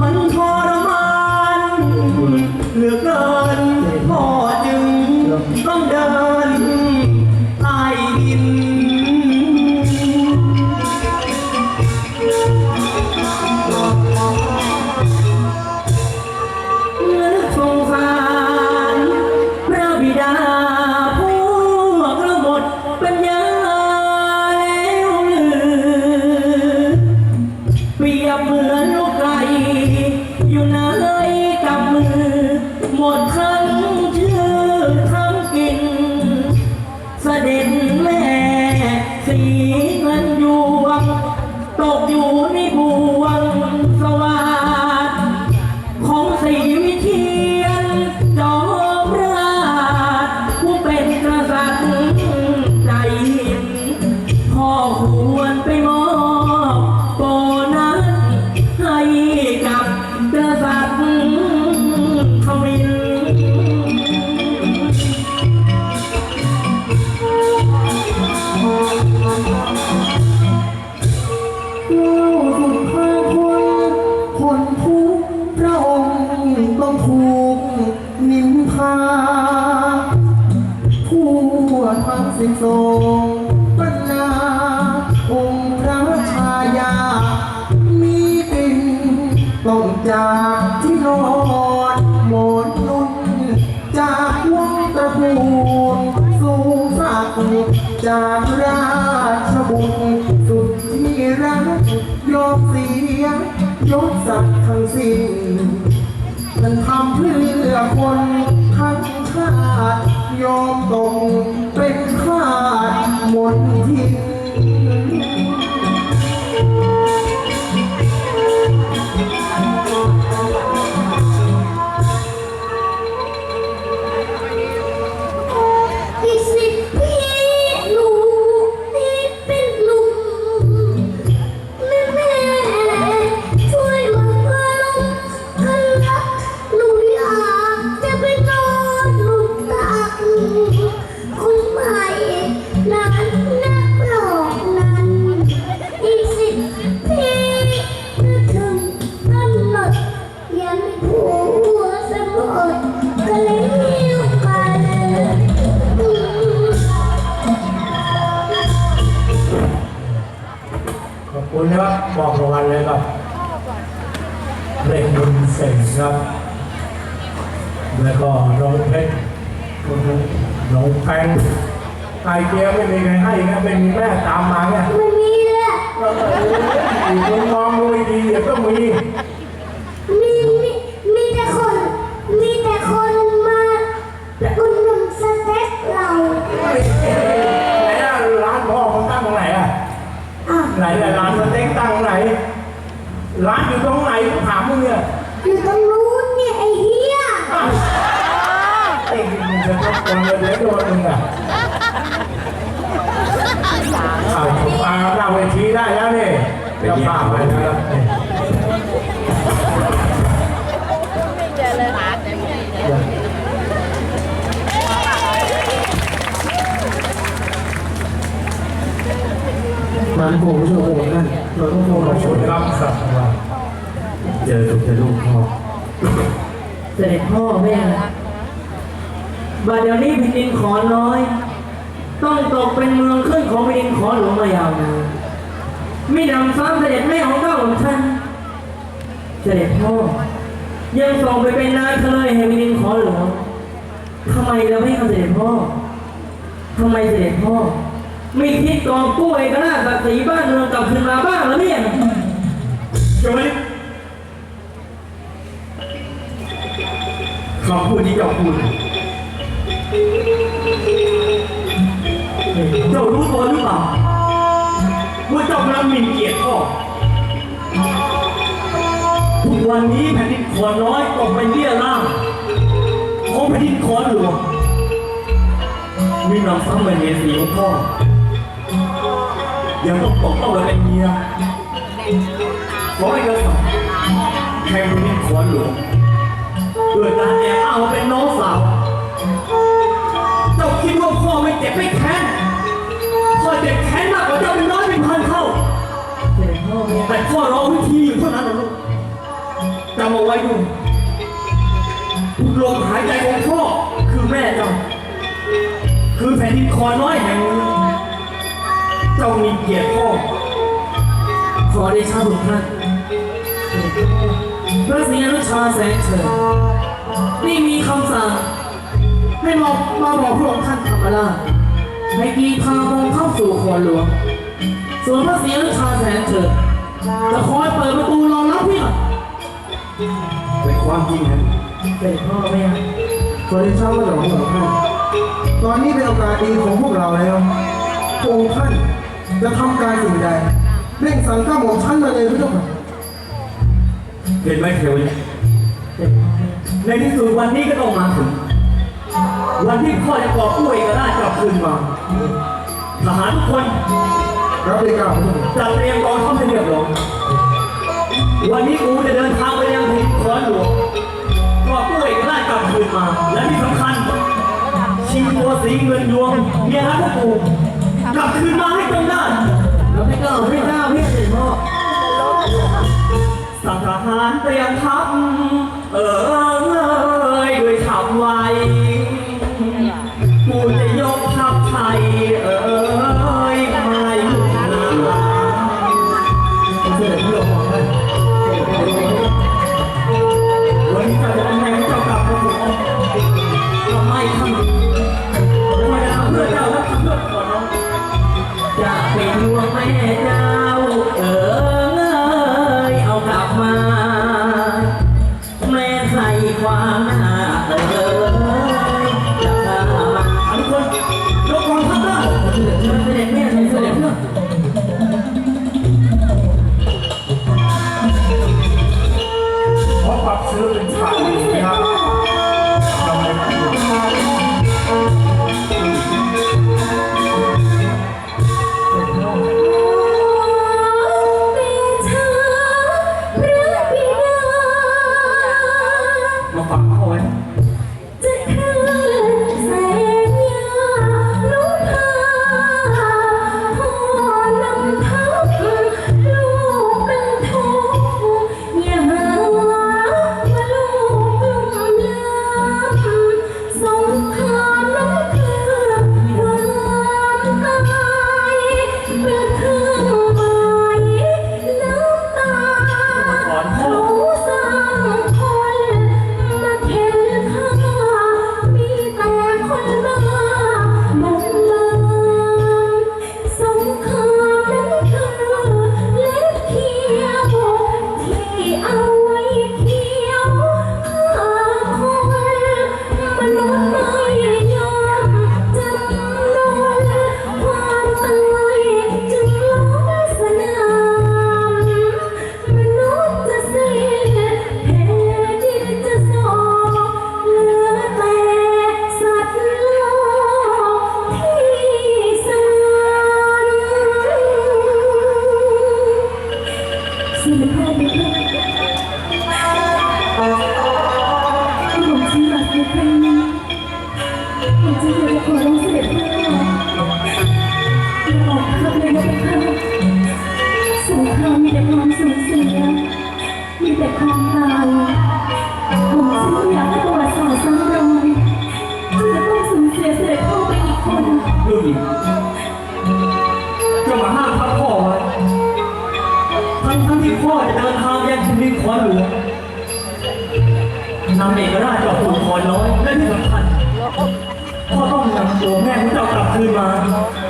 มันทรมานเหลือเกิน เงินยวงตกอยู่ในบ่วงสว่าง จากราชบุตรสุดที่รักยกเสียงยกศักดิ์ทั้งสิ้นมันทำเพื่อคนทั้งชาติยอมตกเป็นข้าหมดทิ้ง นะครับบอกรางวัลเลยครับเล่นบุญเสงครับ แล้วก็น้องเพชรน้องแพงไอเกียไม่มีใครให้นะเป็นแม่ตามมาเนี่ยไม่มีเลยเออลุงมองดูดีๆเดี๋ยวก็มีมี ชั่วโมงนั่นเราต้องโผล่ขอบชั่คุวณโงครับสัตว์ว่าเจอถูกเจอลูกพ่อเสด็จพ่อแม่บัดเดี๋ยวนี้แผ่นดินขอน้อย ต้องตกเป็นเมืองขึ้นของแผ่นดินขอหลวงมายาวนานไม่นำซ้ำเสด็จแม่ของเก้าของท่านเสด็จพ่อยังส่งไปเป็นนายเลแห่งแผ่นดินขอหลวงทำไมเราไม่ทำเสด็จพ่อทำไมเสด็จพ่อ ไม่คิดกองกู้เอกราชศักดิ์ศรีบ้านเมืองกลับคืนมาบ้างแล้วเนี่ยจะไม่คำพูดนี้เจ้าพูดเจ้ารู้ตัวหรือเปล่าว่าเจ้ากำลังหมิ่นเกียรติพ่อทุกวันนี้แผ่นดินขอน้อยตกเป็นเบี้ยล่างของแผ่นดินขอหลวงมีนำซ้ำเป็นเมียสีของพ่อ ยังต้องปกต้องเราเป็นเมียขอให้เธอสองแค่ไม่ขวนหลวงเกิดการแอบอ้างว่าเป็นน้องสาวเจ้าคิดว่าพ่อไม่เจ็บไม่แค้นพ่อเจ็บแค้นมากกว่าเจ้าเป็นน้อยเป็นพันเท่าแต่พ่อรอวิธีอยู่เท่านั้นนะลูกจำเอาไว้ดูลมหายใจของพ่อคือแม่เจ้าคือแผ่นดินคอน้อย เจ้ามีเกียรติพ่อขอได้ชาบุตรท่านพระศรีอนุชาแสงเฉิดนี่มีคำสั่งให้มามาบอกพระองค์ท่านธรรมราชให้กีพาองค์เข้าสู่คอหลวง ส่วนพระศรีอนุชาแสงเฉิดจะคอยเปิดประตูรอรับพี่หน่อยเป็นความจริงนะเป็นพ่อแม่ขอได้ทราบว่าหลวงของท่านตอนนี้เป็นโอกาสดีของพวกเราแล้วพระองค์ท่าน จะทำการสิ่งใดเร่งสั่งก้าวของท่านมาเลยพระเจ้าค่ะเห็นไหมเทวเนี่ยในที่สุดวันนี้ก็ต้องมาถึง วันที่พ่อจะกอบกู้เอกราชกลับคืนมาทหารทุกคนรับเลยกล่ารจัดเตรียมกองทัพให้เรียบร้อยวันนี้กูจะเดินทางไปยังแผ่นดินคอนหลวงกอบกู้เอกราชกลับคืนมา และที่สำคัญชิงตัวสีเงินยวงเมียรักพวกกู กลับคืนมาให้ตรงได้เราไม่กล้าให้หน้าพี่เสด็จพ่อสังหารเตรียมทัพเออเอยด้วยฉับไว ความ คือเพื่อนเพื่อน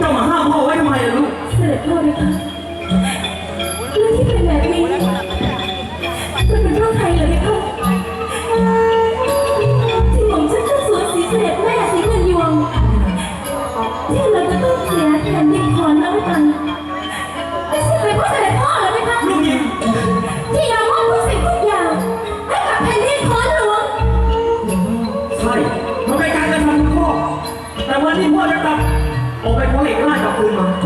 เจ้ามาห้ามพ่อไว้ทำไมล่ะลูก เสด็จพ่อเลยค่ะ